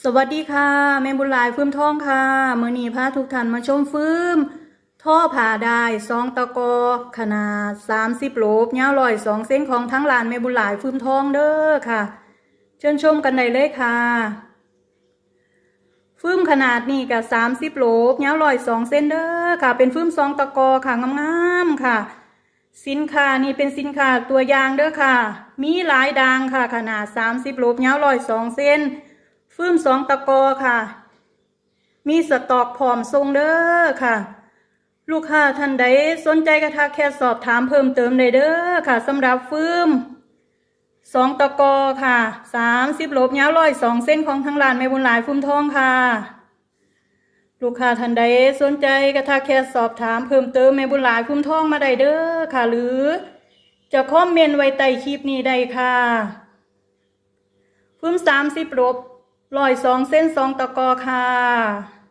สวัสดีค่ะแม่บุญหลายฟื้มทองค่ะมื่อนี้พาทุกท่านมาชมฟื้มท่อผ่าได้ซองตะกอขนาด30โลบยาวลอยสองเส้นของทั้งลานแม่บุญหลายฟื้มทองเด้อค่ะ เชิญชมกันได้เลยค่ะฟื้มขนาดนี่กับ30โลบยาวลอยสองเส้นเด้อค่ะ เป็นฟื้มซองตะกอค่ะงามๆค่ะ สินค้านี่เป็นสินค้าตัวยางเด้อค่ะ มีหลายดังค่ะ ขนาด30โลบยาวลอยสองเส้น ฟืมสองตะกอค่ะ มีสตอกพร้อมทรงเด้อค่ะ ลูกค้าท่านใดสนใจกระทักแค่สอบถามเพิ่มเติมได้เด้อค่ะสำหรับฟืมสองตะกอค่ะสามสิบลบยาวร้อยสองเส้นของทางร้านแม่บุญหลายฟุมทองค่ะ ลูกค้าท่านใดสนใจกระทักแค่สอบถามเพิ่มเติมแม่บุญหลายฟุมทองมาได้เด้อค่ะ หรือจะคอมเมนต์ไว้ใต้คลิปนี้ได้ค่ะฟืมสามสิบลบ ลอยสองเส้นสองตะกอค่ะ